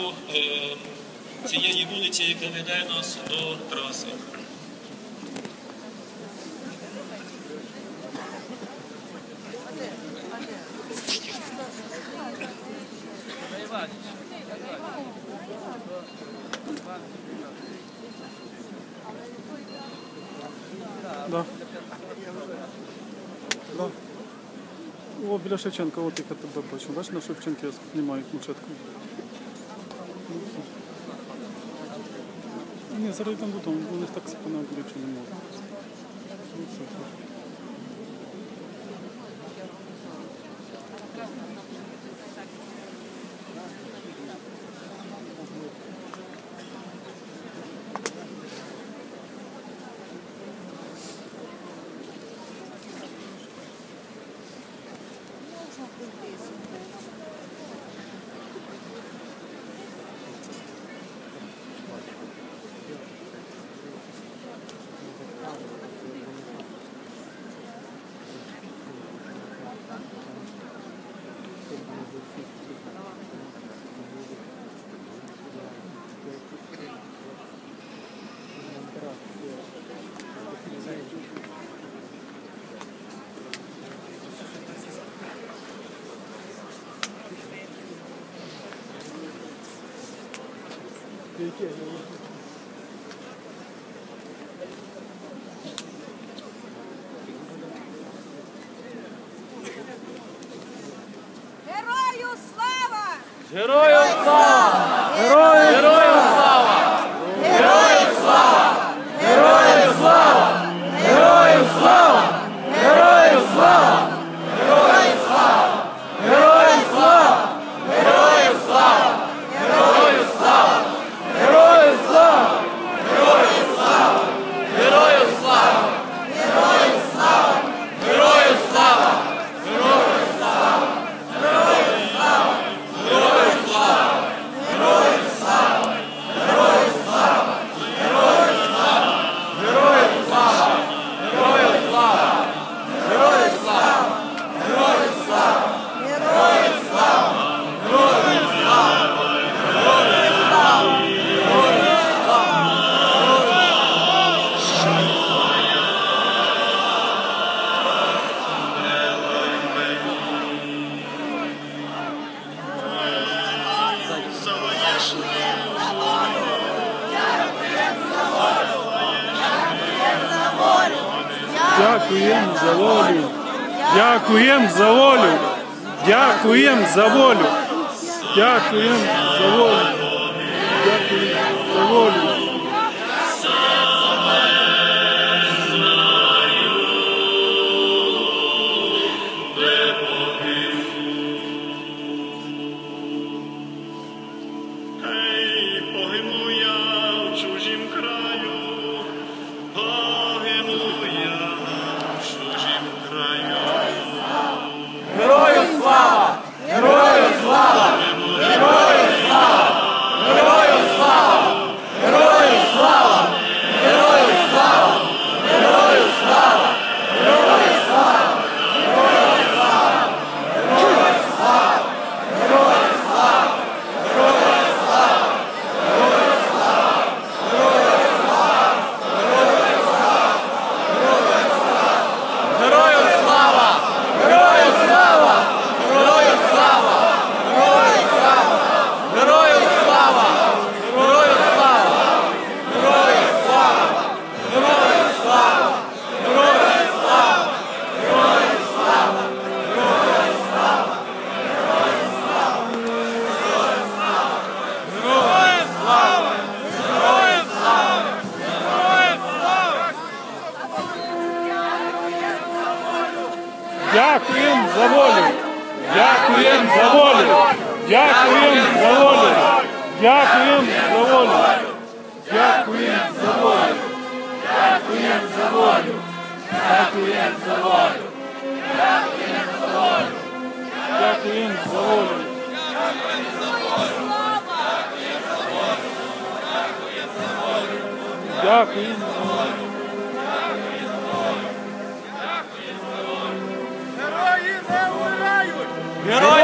напрямку е, цієї вулиці, яка веде нас до траси. Да. Да. О, біля Шевченка, от яка тебе бачу. Бачиш, на Шевченки знімають мучетку. Ні, заради там додому, бо не так спина буде, чи не можна. Герою слава! Героям слава! Героям Дякуємо за волю. Дякуємо за волю. Дякуємо за волю. Дякуємо за волю. Дякуємо за волю. Дякуємо за волю. Дякуємо за волю. Дякуємо за волю. Дякуємо за волю. Дякуємо за волю. Дякуємо за волю! Дякуємо за волю! Дякуємо за волю. Дякуємо Good